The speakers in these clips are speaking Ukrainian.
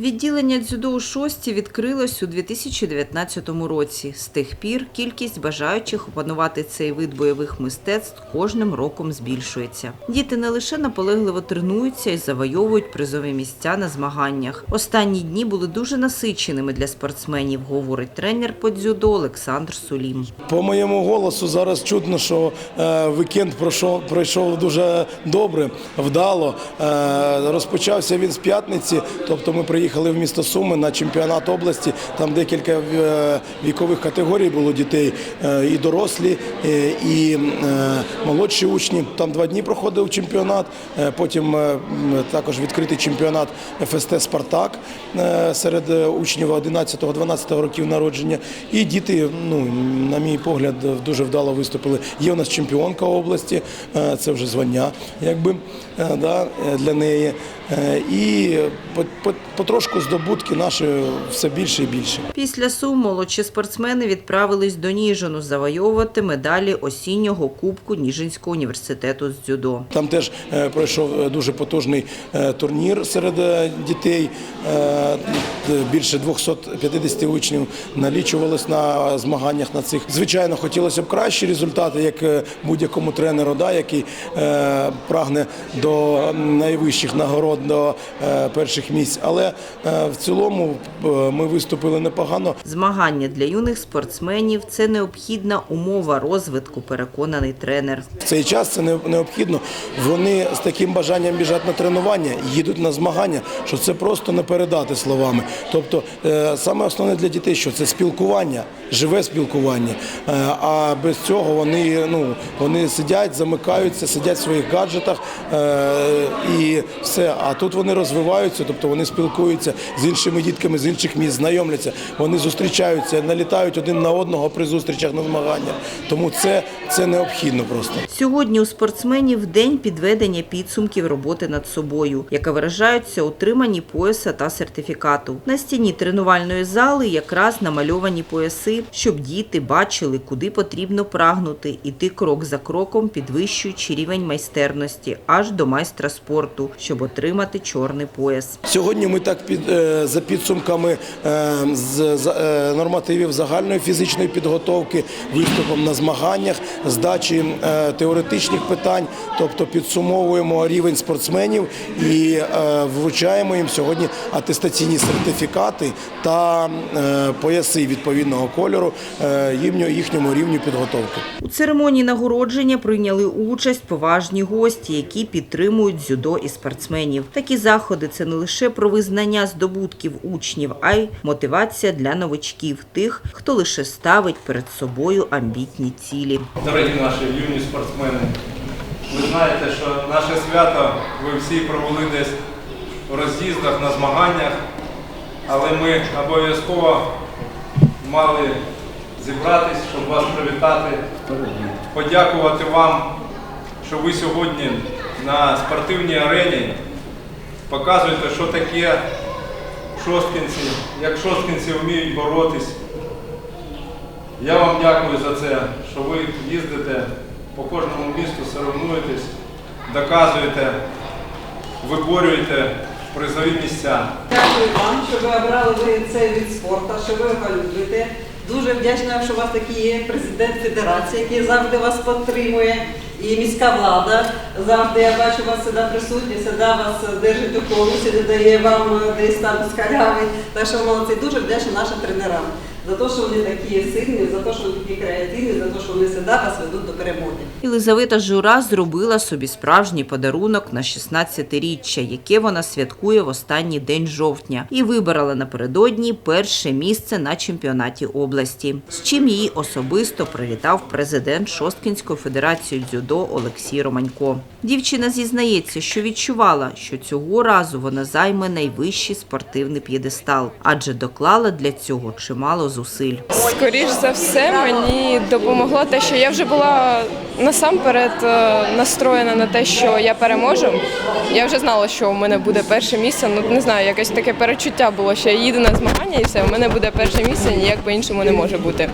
Відділення дзюдо у шості відкрилось у 2019 році. З тих пір кількість бажаючих опанувати цей вид бойових мистецтв кожним роком збільшується. Діти не лише наполегливо тренуються і завойовують призові місця на змаганнях. Останні дні були дуже насиченими для спортсменів, говорить тренер по дзюдо Олександр Сулім. По моєму голосу зараз чутно, що е, вікенд пройшов, пройшов дуже добре, вдало. Е, розпочався він з п'ятниці, тобто ми приїхали в місто Суми на чемпіонат області. Там декілька е, вікових категорій було дітей, е, і дорослі, е, і молодші учні. Там два дні проходив чемпіонат. Потім також відкритий чемпіонат ФСТ Спартак серед учнів 11-12 років народження. І діти, ну на мій погляд, дуже вдало виступили. Є у нас чемпіонка області, це вже звання, якби да, для неї. І по- по- потрошку здобутки наші все більше і більше. Після Сум молодші спортсмени відправились до Ніжину завойовувати медалі осіннього кубку Ніжинського університету з дзюдо. Там теж е, пройшов е, дуже потужний е, турнір серед дітей. Більше 250 учнів налічувалось на змаганнях на цих. Звичайно, хотілося б кращі результати, як будь-якому тренеру, да, який прагне до найвищих нагород, до перших місць. Але в цілому е, ми виступили непогано. Змагання для юних спортсменів це необхідна умова розвитку, переконаний тренер. В цей час це необхідно. Вони з таким бажанням біжать на тренування, їдуть на змагання, що це просто не передати словами. Тобто, е, саме основне для дітей, що це спілкування, живе спілкування. Е, А без цього вони, ну, вони сидять, замикаються, сидять в своїх гаджетах е, і все. А тут вони розвиваються, тобто вони спілкуються з іншими дітками з інших міст, знайомляться, вони зустрічаються, налітають один на одного при зустрічах на змаганнях. Тому це, це необхідно просто. Сьогодні у спортсменів день підведення підсумків роботи над собою, яка виражаються у триманні пояса та сертифікату. На стіні тренувальної зали якраз намальовані пояси, щоб діти бачили, куди потрібно прагнути, іти крок за кроком, підвищуючи рівень майстерності аж до майстра спорту, щоб отримати чорний пояс. Сьогодні ми так під е, за підсумками е, з з, е, нормативів загальної фізичної підготовки, виступом на змаганнях, здачі теоретичних питань, тобто підсумовуємо рівень спортсменів і вручаємо їм сьогодні атестаційні сертифікати та пояси відповідного кольору їхньому рівню підготовки. У церемонії нагородження прийняли участь поважні гості, які підтримують дзюдо і спортсменів. Такі заходи це не лише про визнання здобутків учнів, а й мотивація для новачків, тих, хто лише ставить перед собою амбітні цілі. Дорогі наші юні спортсмени, ви знаєте, що наше свято ви всі провели десь у роз'їздах на змаганнях, але ми обов'язково мали зібратись, щоб вас привітати, подякувати вам, що ви сьогодні на спортивній арені показуєте, що таке шосткинці, як шосткинці вміють боротись. Я вам дякую за це, що ви їздите по кожному місту, соревнуєтесь, доказуєте, виборюєте призові місця. Дякую вам, що ви обрали цей від спорту, що ви його любите. Дуже вдячна, що у вас такий є президент федерації, який завжди вас підтримує. І міська влада завжди я бачу вас сюди присутні, сюди вас держить у колусі, дає вам десь там з халяви. Так що молодці, дуже вдячні нашим тренерам за те, що вони такі сильні, за те, що вони такі креативні, за те, що вони сюди вас ведуть до перемоги. Єлизавета Жура зробила собі справжній подарунок на 16-річчя, яке вона святкує в останній день жовтня, і вибрала напередодні перше місце на чемпіонаті області. З чим її особисто привітав президент Шосткінської федерації дзюдо Олексій Романько. Дівчина зізнається, що відчувала, що цього разу вона займе найвищий спортивний п'єдестал, адже доклала для цього чимало зусиль. Скоріш за все, мені допомогло те, що я вже була насамперед е, настроєна на те, що я переможу. Я вже знала, що у мене буде перше місце. Ну не знаю, якесь таке перечуття було, що я їду на змагання і все, у мене буде перше місце, ніяк по-іншому не може бути.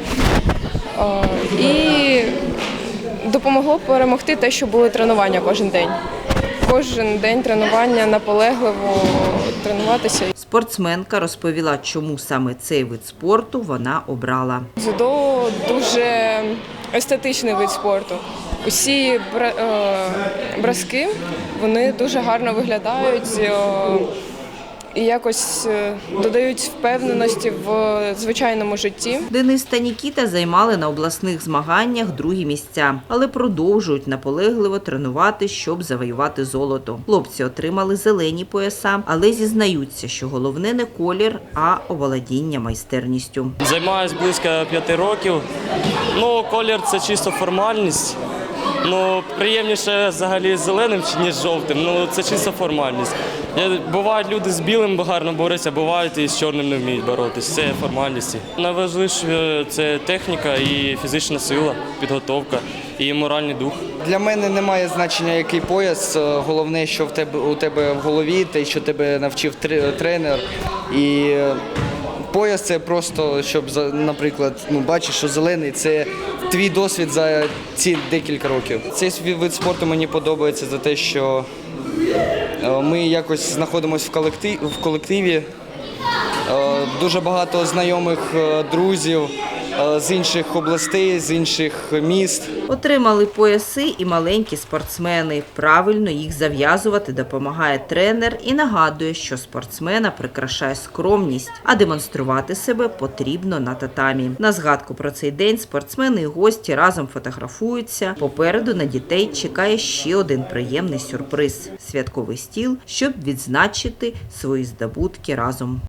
І допомогло перемогти те, що були тренування кожен день. Кожен день тренування наполегливо тренуватися. Спортсменка розповіла, чому саме цей вид спорту вона обрала. Дзюдо дуже естетичний вид спорту. Усі бра- е, вони дуже гарно виглядають е, і якось е, додають впевненості в звичайному житті. Денис та Нікіта займали на обласних змаганнях другі місця, але продовжують наполегливо тренувати, щоб завоювати золото. Хлопці отримали зелені пояса, але зізнаються, що головне не колір, а оволодіння майстерністю. Займаюсь близько п'яти років. Ну, колір це чисто формальність. Ну, приємніше взагалі з зеленим ніж жовтим. Ну, це чисто формальність. Я, бувають люди з білим гарно борються, бувають і з чорним не вміють боротися. Це формальності. Найважливіше це техніка і фізична сила, підготовка і моральний дух. Для мене немає значення, який пояс. Е, Головне, що в тебе у тебе в голові, те, що тебе навчив тре- тренер. І пояс це просто, щоб наприклад, ну бачиш, що зелений це твій досвід за ці декілька років. Цей вид спорту мені подобається за те, що е, ми якось знаходимося в колективі, в колективі. Е, Дуже багато знайомих е, друзів з інших областей, з інших міст. Отримали пояси і маленькі спортсмени. Правильно їх зав'язувати допомагає тренер і нагадує, що спортсмена прикрашає скромність, а демонструвати себе потрібно на татамі. На згадку про цей день спортсмени і гості разом фотографуються. Попереду на дітей чекає ще один приємний сюрприз святковий стіл, щоб відзначити свої здобутки разом.